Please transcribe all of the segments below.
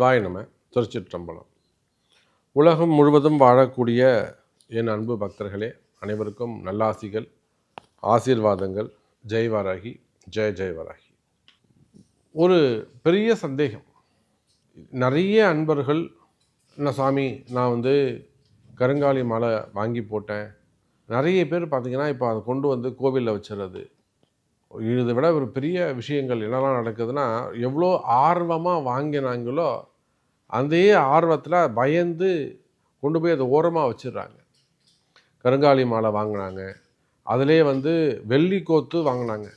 சிவாய நம. திருச்சிற்றம்பலம். உலகம் முழுவதும் வாழக்கூடிய என் அன்பு பக்தர்களே அனைவருக்கும் நல்லாசிகள் ஆசீர்வாதங்கள். ஜெய்வாராகி ஜெய ஜெய் வாராகி. ஒரு பெரிய சந்தேகம். நிறைய அன்பர்கள் என்ன சாமி நான் வந்து கருங்காலி மாலை வாங்கி போட்டேன். நிறைய பேர் பார்த்தீங்கன்னா இப்போ அதை கொண்டு வந்து கோவிலில் வச்சிடுறது இதை விட ஒரு பெரிய விஷயங்கள் என்னெல்லாம் நடக்குதுன்னா எவ்வளோ ஆர்வமாக வாங்கினாங்களோ அதே ஆர்வத்தில் பயந்து கொண்டு போய் அதை ஓரமாக வச்சிடுறாங்க கருங்காலி மாலை வாங்கினாங்க. அதிலே வந்து வெள்ளி கோத்து வாங்கினாங்க.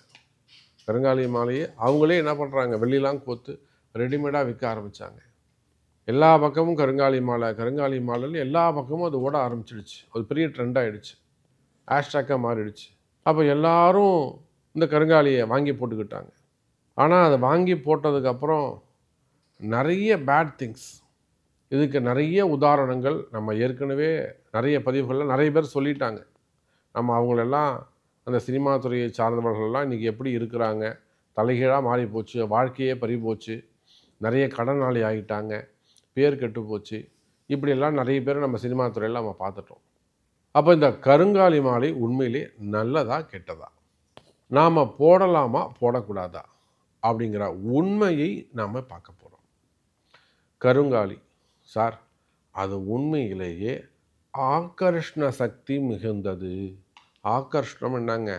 கருங்காலி மாலையே அவங்களே என்ன பண்ணுறாங்க வெள்ளிலாம் கோத்து ரெடிமேடாக விற்க ஆரம்பித்தாங்க எல்லா பக்கமும் கருங்காலி மாலை கருங்காலி மாலைன்னு எல்லா பக்கமும் அது ஓட ஆரம்பிச்சிடுச்சு. அது பெரிய ட்ரெண்ட் ஆகிடுச்சு ஹேஷ்டாக்காக மாறிடுச்சு. அப்போ எல்லாரும் இந்த கருங்காலியை வாங்கி போட்டுக்கிட்டாங்க. ஆனால் அதை வாங்கி போட்டதுக்கப்புறம் நிறைய பேட் திங்ஸ் இதுக்கு நிறைய உதாரணங்கள் நம்ம ஏற்கனவே நிறைய பதிவுகளில் நிறைய பேர் சொல்லிட்டாங்க. நம்ம அவங்களெல்லாம் அந்த சினிமா துறையை சார்ந்தவர்கள்லாம் இன்றைக்கி எப்படி இருக்கிறாங்க? தலைகீழாக மாறி போச்சு வாழ்க்கையே பறி போச்சு நிறைய கடனாளி ஆகிட்டாங்க பேர் கெட்டு போச்சு இப்படியெல்லாம் நிறைய பேர் நம்ம சினிமா துறையில் நம்ம பார்த்துட்டோம். அப்போ இந்த கருங்காலி மாலை உண்மையிலே நல்லதா கெட்டதா? நாம் போடலாமா போடக்கூடாதா? அப்படிங்கிற உண்மையை நாம் பார்க்க போகிறோம் கருங்காலி. சார் அது உண்மையிலேயே ஆகர்ஷ்ண சக்தி மிகுந்தது. ஆகர்ஷ்ணம் என்னங்க?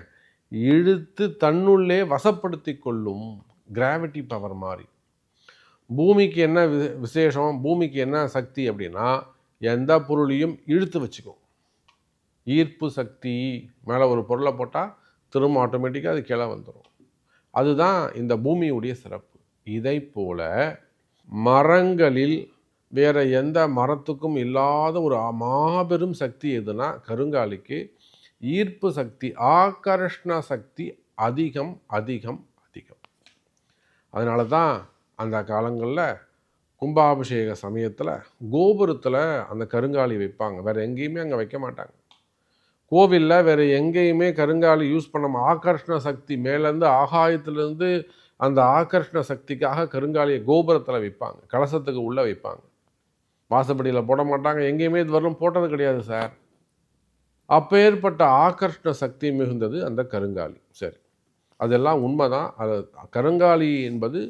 இழுத்து தன்னுள்ளே வசப்படுத்தி கொள்ளும் கிராவிட்டி பவர் மாதிரி பூமிக்கு என்ன வி விசேஷம் பூமிக்கு என்ன சக்தி அப்படின்னா எந்த பொருளையும் இழுத்து வச்சுக்கும். ஈர்ப்பு சக்தி மேலே ஒரு பொருளை போட்டால் திரும்ப ஆட்டோமேட்டிக்காக அது கீழே வந்துடும் அதுதான் இந்த பூமியுடைய சிறப்பு. இதை போல் மரங்களில் வேறு எந்த மரத்துக்கும் இல்லாத ஒரு மாபெரும் சக்தி எதுனா கருங்காலிக்கு ஈர்ப்பு சக்தி ஆகர்ஷ்ண சக்தி அதிகம் அதிகம் அதிகம். அதனால தான் அந்த காலங்களில் கும்பாபிஷேக சமயத்தில் கோபுரத்தில் அந்த கருங்காலி வைப்பாங்க. வேறு எங்கேயுமே அங்கே வைக்க மாட்டாங்க. கோவிலில் வேறு எங்கேயுமே கருங்காலி யூஸ் பண்ணாமல் ஆகர்ஷ்ண சக்தி மேலேருந்து ஆகாயத்துலேருந்து அந்த ஆகர்ஷ்ண சக்திக்காக கருங்காலியை கோபுரத்தில் வைப்பாங்க. கலசத்துக்கு உள்ளே வைப்பாங்க. வாசப்படியில் போட மாட்டாங்க. எங்கேயுமே இது வரலும் போட்டது கிடையாது சார். அப்பேற்பட்ட ஆகர்ஷ்ண சக்தி மிகுந்தது அந்த கருங்காலி. சரி. அதெல்லாம் உண்மைதான். அது கருங்காலி என்பது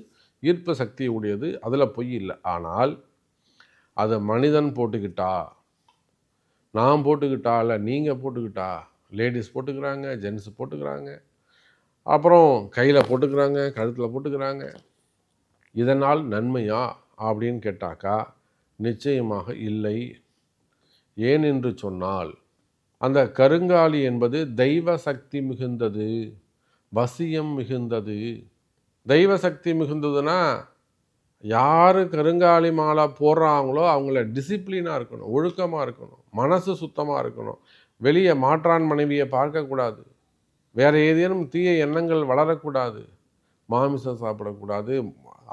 ஈர்ப்பு சக்தி உடையது. அதில் பொய் இல்லை. ஆனால் அதை மனிதன் போட்டுக்கிட்டா நான் போட்டுக்கிட்டா இல்லை நீங்கள் போட்டுக்கிட்டா? லேடிஸ் போட்டுக்கிறாங்க ஜென்ஸ் போட்டுக்கிறாங்க. அப்புறம் கையில் போட்டுக்கிறாங்க கழுத்தில் போட்டுக்கிறாங்க. இதனால் நன்மையா? அப்படின்னு கேட்டாக்கா நிச்சயமாக இல்லை. ஏன் என்று சொன்னால் அந்த கருங்காலி என்பது தெய்வ சக்தி மிகுந்தது வசியம் மிகுந்தது. தெய்வ சக்தி மிகுந்ததுன்னா யார் கருங்காலி மாலை போடுறாங்களோ அவங்கள டிசிப்ளினாக இருக்கணும் ஒழுக்கமாக இருக்கணும் மனசு சுத்தமாக இருக்கணும். வெளியே மாற்றான் மனைவியை பார்க்கக்கூடாது. வேறு ஏதேனும் தீய எண்ணங்கள் வளரக்கூடாது. மாமிசம் சாப்பிடக்கூடாது.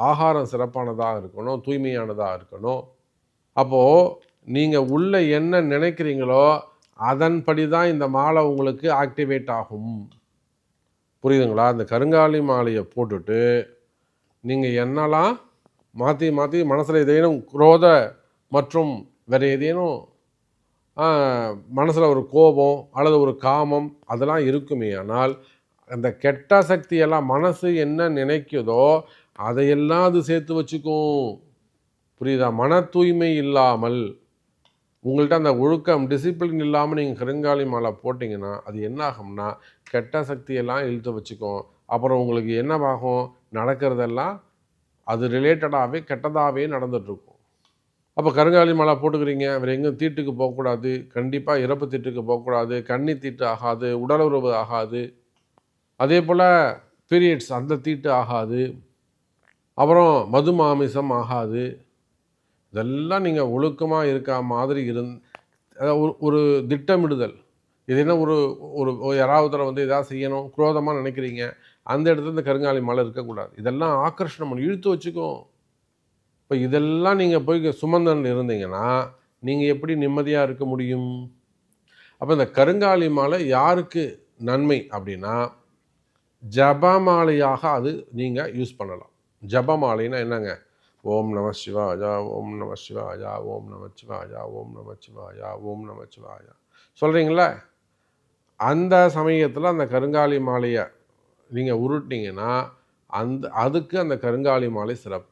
ஆகாரம் சிறப்பானதாக இருக்கணும் தூய்மையானதாக இருக்கணும். அப்போது நீங்கள் உள்ளே என்ன நினைக்கிறீங்களோ அதன்படி தான் இந்த மாலை உங்களுக்கு ஆக்டிவேட் ஆகும். புரியுதுங்களா? அந்த கருங்காலி மாலையை போட்டுட்டு நீங்கள் என்னெல்லாம் மாற்றி மாற்றி மனசில் ஏதேனும் குரோத மற்றும் வேறு ஏதேனும் மனசில் ஒரு கோபம் அல்லது ஒரு காமம் அதெல்லாம் இருக்குமே ஆனால் அந்த கெட்ட சக்தியெல்லாம் மனசு என்ன நினைக்குதோ அதையெல்லாம் அது சேர்த்து வச்சுக்கும். புரியுதா? மன தூய்மை இல்லாமல் உங்கள்கிட்ட அந்த ஒழுக்கம் டிசிப்ளின் இல்லாமல் நீங்கள் கருங்காலி மாலை போட்டிங்கன்னா அது என்ன ஆகும்னா கெட்ட சக்தியெல்லாம் இழுத்து வச்சுக்கும். அப்புறம் உங்களுக்கு என்ன ஆகும் நடக்கிறதெல்லாம் அது ரிலேட்டடாகவே கெட்டதாகவே நடந்துகிட்ருக்கும் அப்போ கருங்காலி மலை போட்டுக்கிறீங்க வேறு எங்கேயும் தீட்டுக்கு போகக்கூடாது கண்டிப்பாக இறப்பு தீட்டுக்கு போகக்கூடாது கண்ணி தீட்டு ஆகாது உடலுறவு ஆகாது. அதே போல் பீரியட்ஸ் அந்த தீட்டு ஆகாது. அப்புறம் மது மாமிசம் ஆகாது. இதெல்லாம் நீங்கள் ஒழுக்கமாக இருக்க மாதிரி இருந் ஒரு ஒரு திட்டமிடுதல். இது என்ன ஒரு ஒரு யாராவது வந்து எதாவது செய்யணும் குரோதமாக நினைக்கிறீங்க? அந்த இடத்துல இந்த கருங்காலி மலை இருக்கக்கூடாது. இதெல்லாம் ஆக்கர்ஷணம் பண்ணி இழுத்து வச்சுக்கும் இப்போ இதெல்லாம் நீங்கள் போய் சுமந்தன் இருந்தீங்கன்னா நீங்கள் எப்படி நிம்மதியாக இருக்க முடியும்? அப்போ இந்த கருங்காலி மாலை யாருக்கு நன்மை அப்படின்னா ஜபமாலையாக அது நீங்கள் யூஸ் பண்ணலாம். ஜபமாலைன்னா என்னங்க? ஓம் நம சிவாயா ஓம் நம சிவாயா ஓம் நம சிவாயா ஓம் நம சிவாயா ஓம் நம சிவாயா. சொல்கிறீங்களா அந்த சமயத்தில் அந்த கருங்காலி மாலையை நீங்கள் உருட்டினீங்கன்னா அந்த அதுக்கு அந்த கருங்காலி மாலை சிறப்பு.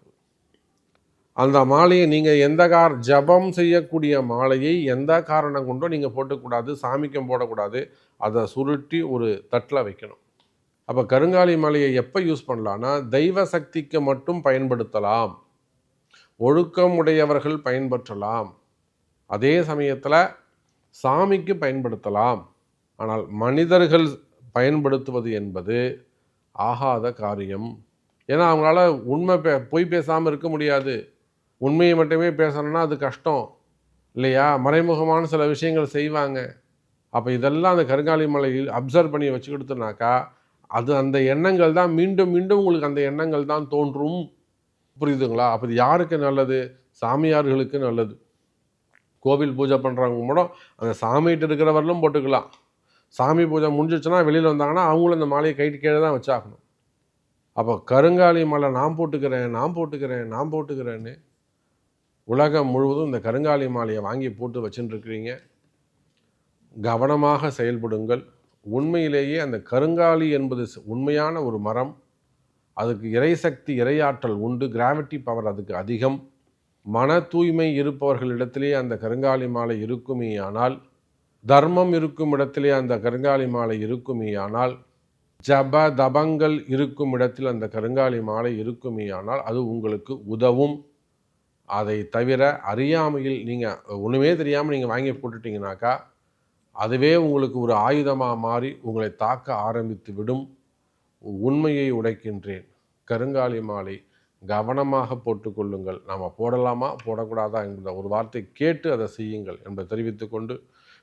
அந்த மாலையை நீங்கள் எந்த கார் ஜபம் செய்யக்கூடிய மாலையை எந்த காரணம் கொண்டோ நீங்கள் போட்டக்கூடாது சாமிக்கும் போடக்கூடாது அதை சுருட்டி ஒரு தட்டில் வைக்கணும். அப்போ கருங்காலி மாலையை எப்போ யூஸ் பண்ணலான்னா தெய்வ சக்திக்கு மட்டும் பயன்படுத்தலாம். ஒழுக்கம் உடையவர்கள் பயன்பற்றலாம். அதே சமயத்தில் சாமிக்கு பயன்படுத்தலாம். ஆனால் மனிதர்கள் பயன்படுத்துவது என்பது ஆகாத காரியம். ஏன்னா அவங்களால உண்மை பே பொய் பேசாமல் இருக்க முடியாது. உண்மையை மட்டுமே பேசணும்னா அது கஷ்டம். இல்லையா? மறைமுகமான சில விஷயங்கள் செய்வாங்க. அப்போ இதெல்லாம் அந்த கருங்காலி மலையில் அப்சர்வ் பண்ணி வச்சு கொடுத்தனாக்கா அது அந்த எண்ணங்கள் தான் மீண்டும் மீண்டும் உங்களுக்கு அந்த எண்ணங்கள் தான் தோன்றும். புரியுதுங்களா? அப்போ இது யாருக்கு நல்லது? சாமியார்களுக்கு நல்லது. கோவில் பூஜை பண்ணுறவங்க கூட அந்த சாமிகிட்ட இருக்கிறவர்களும் போட்டுக்கலாம். சாமி பூஜை முடிஞ்சிச்சுன்னா வெளியில் வந்தாங்கன்னா அவங்களும் இந்த மாலையை கைட்டு கீழே தான் வச்சாகணும். அப்போ கருங்காலி மலை நான் போட்டுக்கிறேன் நான் போட்டுக்கிறேன் நான் போட்டுக்கிறேன்னு உலகம் முழுவதும் இந்த கருங்காலி மாலையை வாங்கி போட்டு வச்சுட்டுருக்கிறீங்க கவனமாக செயல்படுங்கள். உண்மையிலேயே அந்த கருங்காலி என்பது உண்மையான ஒரு மரம். அதுக்கு இறைசக்தி இறையாற்றல் உண்டு. கிராவிட்டி பவர் அதுக்கு அதிகம். மன தூய்மை இருப்பவர்களிடத்திலே அந்த கருங்காலி மாலை இருக்குமே ஆனால் தர்மம் இருக்கும் இடத்திலே அந்த கருங்காலி மாலை இருக்குமேயானால் ஜப தபங்கள் இருக்கும் இடத்தில் அந்த கருங்காலி மாலை இருக்குமேயானால் அது உங்களுக்கு உதவும். அதை தவிர அறியாமையில் நீங்கள் ஒன்றுமே தெரியாமல் நீங்கள் வாங்கி போட்டுட்டீங்கனாக்கா அதுவே உங்களுக்கு ஒரு ஆயுதமாக மாறி உங்களை தாக்க ஆரம்பித்து விடும். உண்மையை உடைக்கின்றேன். கருங்காலி மாலை கவனமாக போட்டுக்கொள்ளுங்கள் நாம் போடலாமா? போடக்கூடாதா? என்ற ஒரு வார்த்தை கேட்டு அதை செய்யுங்கள் என்பதை தெரிவித்துக்கொண்டு